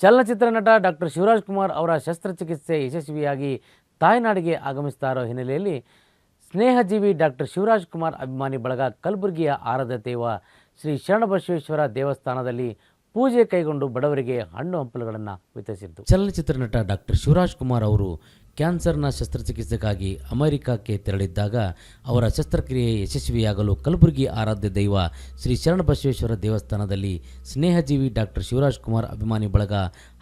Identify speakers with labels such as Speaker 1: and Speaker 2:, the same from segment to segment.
Speaker 1: ಚಲನಚಿತ್ರ ನಟ ಡಾಕ್ಟರ್ ಶಿವರಾಜ್ ಕುಮಾರ್ ಅವರ ಶಸ್ತ್ರಚಿಕಿತ್ಸೆ ಯಶಸ್ವಿಯಾಗಿ ತಾಯ್ನಾಡಿಗೆ ಆಗಮಿಸ್ತಾ ಇರೋ ಹಿನ್ನೆಲೆಯಲ್ಲಿ ಸ್ನೇಹಜೀವಿ ಡಾಕ್ಟರ್ ಶಿವರಾಜ್ ಕುಮಾರ್ ಅಭಿಮಾನಿ ಬಳಗ ಕಲಬುರಗಿಯ ಆರಾಧ್ಯ ದೇವ ಶ್ರೀ ಶರಣಬಸವೇಶ್ವರ ದೇವಸ್ಥಾನದಲ್ಲಿ ಪೂಜೆ ಕೈಗೊಂಡು ಬಡವರಿಗೆ ಹಣ್ಣು ಹಂಪಲುಗಳನ್ನು ವಿತರಿಸಿದ್ದು. ಚಲನಚಿತ್ರ ನಟ ಡಾಕ್ಟರ್ ಶಿವರಾಜ್ ಕುಮಾರ್ ಅವರು ಕ್ಯಾನ್ಸರ್ನ ಶಸ್ತ್ರಚಿಕಿತ್ಸೆಗಾಗಿ ಅಮೆರಿಕಕ್ಕೆ ತೆರಳಿದ್ದಾಗ ಅವರ ಶಸ್ತ್ರಕ್ರಿಯೆ ಯಶಸ್ವಿಯಾಗಲು ಕಲಬುರಗಿ ಆರಾಧ್ಯ ದೈವ ಶ್ರೀ ಶರಣಬಸವೇಶ್ವರ ದೇವಸ್ಥಾನದಲ್ಲಿ ಸ್ನೇಹಜೀವಿ ಡಾಕ್ಟರ್ ಶಿವರಾಜ್ ಕುಮಾರ್ ಅಭಿಮಾನಿ ಬಳಗ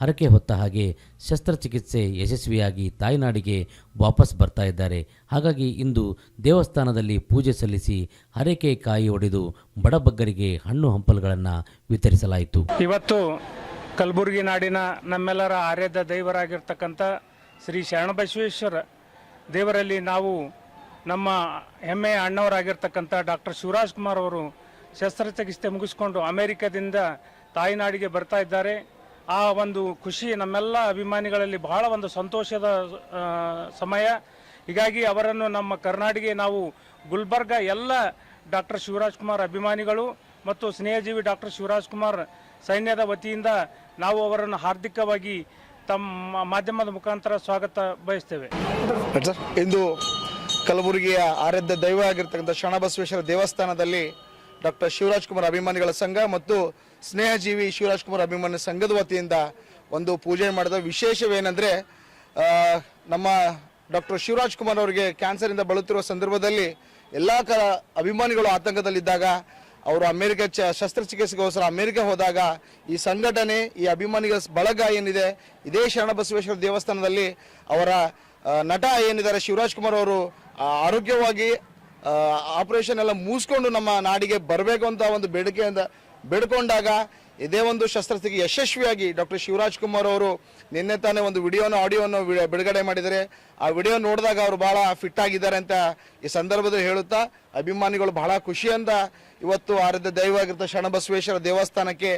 Speaker 1: ಹರಕೆ ಹೊತ್ತ ಹಾಗೆ ಶಸ್ತ್ರಚಿಕಿತ್ಸೆ ಯಶಸ್ವಿಯಾಗಿ ತಾಯ್ನಾಡಿಗೆ ವಾಪಸ್ ಬರ್ತಾ ಇದ್ದಾರೆ. ಹಾಗಾಗಿ ಇಂದು ದೇವಸ್ಥಾನದಲ್ಲಿ ಪೂಜೆ ಸಲ್ಲಿಸಿ ಹರಕೆ ಕಾಯಿ ಒಡೆದು ಬಡಬಗ್ಗರಿಗೆ ಹಣ್ಣು ಹಂಪಲುಗಳನ್ನು ವಿತರಿಸಲಾಯಿತು.
Speaker 2: ಇವತ್ತು ಕಲಬುರಗಿ ನಾಡಿನ ನಮ್ಮೆಲ್ಲರ ಆರಾಧ್ಯ ದೈವರಾಗಿರ್ತಕ್ಕಂಥ ಶ್ರೀ ಶರಣಬಸವೇಶ್ವರ ದೇವರಲ್ಲಿ ನಾವು ನಮ್ಮ ಹೆಮ್ಮೆಯ ಅಣ್ಣವರಾಗಿರ್ತಕ್ಕಂಥ ಡಾಕ್ಟರ್ ಶಿವರಾಜ್ ಕುಮಾರ್ ಅವರು ಶಸ್ತ್ರಚಿಕಿತ್ಸೆ ಮುಗಿಸ್ಕೊಂಡು ಅಮೆರಿಕದಿಂದ ತಾಯಿನಾಡಿಗೆ ಬರ್ತಾ ಇದ್ದಾರೆ. ಆ ಒಂದು ಖುಷಿ ನಮ್ಮೆಲ್ಲ ಅಭಿಮಾನಿಗಳಲ್ಲಿ ಬಹಳ ಒಂದು ಸಂತೋಷದ ಸಮಯ. ಹೀಗಾಗಿ ಅವರನ್ನು ನಮ್ಮ ಕರ್ನಾಟಕ ನಾವು ಗುಲ್ಬರ್ಗ ಎಲ್ಲ ಡಾಕ್ಟರ್ ಶಿವರಾಜ್ ಕುಮಾರ್ ಅಭಿಮಾನಿಗಳು ಮತ್ತು ಸ್ನೇಹಜೀವಿ ಡಾಕ್ಟರ್ ಶಿವರಾಜ್ ಕುಮಾರ್ ಸೈನ್ಯದ ವತಿಯಿಂದ ನಾವು ಅವರನ್ನು ಹಾರ್ದಿಕವಾಗಿ ತಮ್ಮ ಮಾಧ್ಯಮದ ಮುಖಾಂತರ ಸ್ವಾಗತ ಬಯಸ್ತೇವೆ.
Speaker 3: ಇಂದು ಕಲಬುರಗಿಯ ಆರಾಧ್ಯ ದೈವ ಆಗಿರ್ತಕ್ಕಂಥ ಶರಣಬಸವೇಶ್ವರ ದೇವಸ್ಥಾನದಲ್ಲಿ ಡಾಕ್ಟರ್ ಶಿವರಾಜ್ ಕುಮಾರ್ ಅಭಿಮಾನಿಗಳ ಸಂಘ ಮತ್ತು ಸ್ನೇಹಜೀವಿ ಶಿವರಾಜ್ ಕುಮಾರ್ ಅಭಿಮಾನಿ ಸಂಘದ ವತಿಯಿಂದ ಒಂದು ಪೂಜೆ ಮಾಡಿದ ವಿಶೇಷವೇನೆಂದರೆ ನಮ್ಮ ಡಾಕ್ಟರ್ ಶಿವರಾಜ್ ಕುಮಾರ್ ಅವರಿಗೆ ಕ್ಯಾನ್ಸರಿಂದ ಬಳಲುತ್ತಿರುವ ಸಂದರ್ಭದಲ್ಲಿ ಎಲ್ಲ ಕ ಅಭಿಮಾನಿಗಳು ಆತಂಕದಲ್ಲಿದ್ದಾಗ ಅವರು ಅಮೆರಿಕ ಚ ಶಸ್ತ್ರಚಿಕಿತ್ಸೆಗೋಸ್ಕರ ಅಮೆರಿಕ ಹೋದಾಗ ಈ ಸಂಘಟನೆ, ಈ ಅಭಿಮಾನಿಗಳ ಬಳಗ ಏನಿದೆ, ಇದೇ ಶರಣಬಸವೇಶ್ವರ ದೇವಸ್ಥಾನದಲ್ಲಿ ಅವರ ನಟ ಏನಿದ್ದಾರೆ, ಶಿವರಾಜ್ ಕುಮಾರ್ ಅವರು ಆರೋಗ್ಯವಾಗಿ ಆಪರೇಷನ್ ಎಲ್ಲ ಮುಗಿಸ್ಕೊಂಡು ನಮ್ಮ ನಾಡಿಗೆ ಬರಬೇಕು ಅಂತ ಒಂದು ಬೇಡಿಕೆಯಿಂದ ಬೇಡ್ಕೊಂಡಾಗ ಇದೇ ಒಂದು ಶಸ್ತ್ರಸ್ತಿಗೆ ಯಶಸ್ವಿಯಾಗಿ ಡಾಕ್ಟರ್ ಶಿವರಾಜ್ ಕುಮಾರ್ ಅವರು ನಿನ್ನೆ ತಾನೇ ಒಂದು ವಿಡಿಯೋನ, ಆಡಿಯೋನ ಬಿಡುಗಡೆ ಮಾಡಿದರೆ, ಆ ವಿಡಿಯೋ ನೋಡಿದಾಗ ಅವರು ಬಹಳ ಫಿಟ್ ಆಗಿದ್ದಾರೆ ಅಂತ ಈ ಸಂದರ್ಭದಲ್ಲಿ ಹೇಳುತ್ತಾ, ಅಭಿಮಾನಿಗಳು ಬಹಳ ಖುಷಿಯಿಂದ ಇವತ್ತು ಆರಾಧ್ಯ ಆಗಿರ್ತ ಶರಣಬಸವೇಶ್ವರ ದೇವಸ್ಥಾನಕ್ಕೆ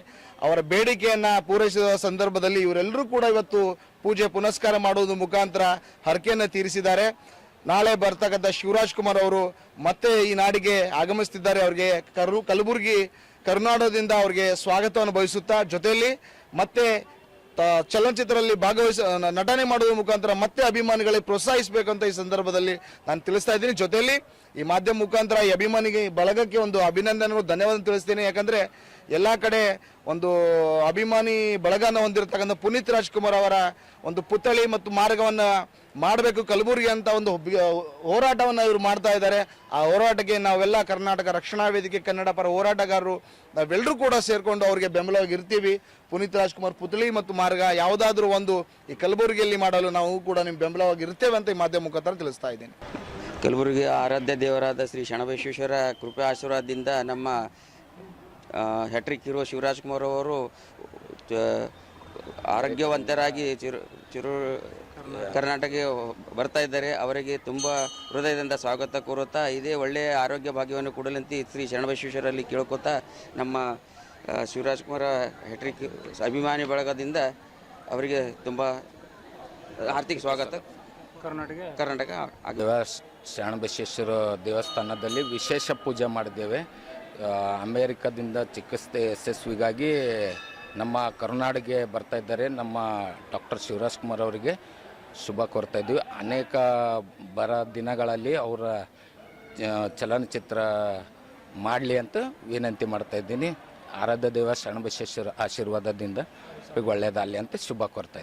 Speaker 3: ಅವರ ಬೇಡಿಕೆಯನ್ನ ಪೂರೈಸಿದ ಸಂದರ್ಭದಲ್ಲಿ ಇವರೆಲ್ಲರೂ ಕೂಡ ಇವತ್ತು ಪೂಜೆ ಪುನಸ್ಕಾರ ಮಾಡುವುದು ಮುಖಾಂತರ ಹರಕೆಯನ್ನು ತೀರಿಸಿದ್ದಾರೆ. ನಾಳೆ ಬರ್ತಕ್ಕಂಥ ಶಿವರಾಜ್ ಕುಮಾರ್ ಅವರು ಮತ್ತೆ ಈ ನಾಡಿಗೆ ಆಗಮಿಸ್ತಿದ್ದಾರೆ. ಅವರಿಗೆ ಕರು, ಕಲಬುರಗಿ ಕರ್ನಾಟಕದಿಂದ ಅವರಿಗೆ ಸ್ವಾಗತವನ್ನು ಬಯಸುತ್ತಾ ಜೊತೆಯಲ್ಲಿ ಮತ್ತೆ ಚಲನಚಿತ್ರದಲ್ಲಿ ಭಾಗವಹಿಸ ನಟನೆ ಮಾಡುವ ಮುಖಾಂತರ ಮತ್ತೆ ಅಭಿಮಾನಿಗಳಿಗೆ ಪ್ರೋತ್ಸಾಹಿಸಬೇಕಂತ ಈ ಸಂದರ್ಭದಲ್ಲಿ ನಾನು ತಿಳಿಸ್ತಾ ಇದ್ದೀನಿ. ಜೊತೆಯಲ್ಲಿ ಈ ಮಾಧ್ಯಮ ಮುಖಾಂತರ ಈ ಅಭಿಮಾನಿಗೆ ಬಳಗಕ್ಕೆ ಒಂದು ಅಭಿನಂದನೆಗಳು ಧನ್ಯವಾದ ತಿಳಿಸ್ತೀನಿ. ಯಾಕಂದ್ರೆ ಎಲ್ಲಾ ಕಡೆ ಒಂದು ಅಭಿಮಾನಿ ಬಳಗನ ಹೊಂದಿರತಕ್ಕಂಥ ಪುನೀತ್ ರಾಜ್ಕುಮಾರ್ ಅವರ ಒಂದು ಪುತ್ಥಳಿ ಮತ್ತು ಮಾರ್ಗವನ್ನ ಮಾಡಬೇಕು ಕಲಬುರಗಿ ಅಂತ ಒಂದು ಹೋರಾಟವನ್ನು ಇವರು ಮಾಡ್ತಾ ಇದ್ದಾರೆ. ಆ ಹೋರಾಟಕ್ಕೆ ನಾವೆಲ್ಲ ಕರ್ನಾಟಕ ರಕ್ಷಣಾ ವೇದಿಕೆ ಕನ್ನಡ ಪರ ಹೋರಾಟಗಾರರು ನಾವೆಲ್ಲರೂ ಕೂಡ ಸೇರಿಕೊಂಡು ಅವರಿಗೆ ಬೆಂಬಲವಾಗಿ ಇರ್ತೀವಿ. ಪುನೀತ್ ರಾಜ್ಕುಮಾರ್ ಪುತ್ಳಿ ಮತ್ತು ಮಾರ್ಗ ಯಾವುದಾದ್ರೂ ಒಂದು ಈ ಕಲಬುರಗಿಯಲ್ಲಿ ಮಾಡಲು ನಾವು ಕೂಡ ನಿಮ್ಮ ಬೆಂಬಲವಾಗಿ ಇರ್ತೇವೆ ಅಂತ ಈ ಮಾಧ್ಯಮ ಮುಖಾಂತರ ತಿಳಿಸ್ತಾ ಇದ್ದೀನಿ.
Speaker 4: ಕಲಬುರಗಿ ಆರಾಧ್ಯ ದೇವರಾದ ಶ್ರೀ ಶಣಬಸವೇಶ್ವರ ಕೃಪೆ ಆಶೀರ್ವಾದದಿಂದ ನಮ್ಮ ಹೆಟ್ರಿಕ್ ಹೀರೋ ಶಿವರಾಜ್ ಕುಮಾರ್ ಅವರು ಆರೋಗ್ಯವಂತರಾಗಿ ಚಿರು ಚಿರು ಕರ್ನಾಟಕಕ್ಕೆ ಬರ್ತಾ ಇದ್ದಾರೆ. ಅವರಿಗೆ ತುಂಬ ಹೃದಯದಿಂದ ಸ್ವಾಗತ ಕೋರುತ್ತಾ ಇದೇ ಒಳ್ಳೆಯ ಆರೋಗ್ಯ ಭಾಗ್ಯವನ್ನು ಕೊಡಲಂತೆ ಶ್ರೀ ಶರಣಬಸವೇಶ್ವರಲ್ಲಿ ಕೇಳ್ಕೊತಾ ನಮ್ಮ ಶಿವರಾಜ್ ಕುಮಾರ್ ಹೆಟ್ರಿಕ್ ಅಭಿಮಾನಿ ಬಳಗದಿಂದ ಅವರಿಗೆ ತುಂಬ ಆರ್ಥಿಕ ಸ್ವಾಗತ.
Speaker 2: ಕರ್ನಾಟಕ?
Speaker 4: ಕರ್ನಾಟಕ
Speaker 5: ಶರಣಬಸವೇಶ್ವರ ದೇವಸ್ಥಾನದಲ್ಲಿ ವಿಶೇಷ ಪೂಜೆ ಮಾಡಿದ್ದೇವೆ. ಅಮೇರಿಕದಿಂದ ಚಿಕಿತ್ಸೆ ಯಶಸ್ವಿಗಾಗಿ ನಮ್ಮ ಕರುನಾಡಿಗೆ ಬರ್ತಾ ಇದ್ದಾರೆ ನಮ್ಮ ಡಾಕ್ಟರ್ ಶಿವರಾಜ್ ಕುಮಾರ್ ಅವರಿಗೆ ಶುಭ ಕೋರ್ತಾ ಇದ್ದೀವಿ. ಅನೇಕ ಬರ ದಿನಗಳಲ್ಲಿ ಅವರ ಚಲನಚಿತ್ರ ಮಾಡಲಿ ಅಂತ ವಿನಂತಿ ಮಾಡ್ತಾ ಇದ್ದೀನಿ. ಆರಾಧ್ಯ ದೇವ ಶರಣಬಸೇಶ್ವರ ಆಶೀರ್ವಾದದಿಂದ. ಒಳ್ಳೆಯದಾಗಲಿ ಅಂತ ಶುಭ ಕೋರ್ತಾ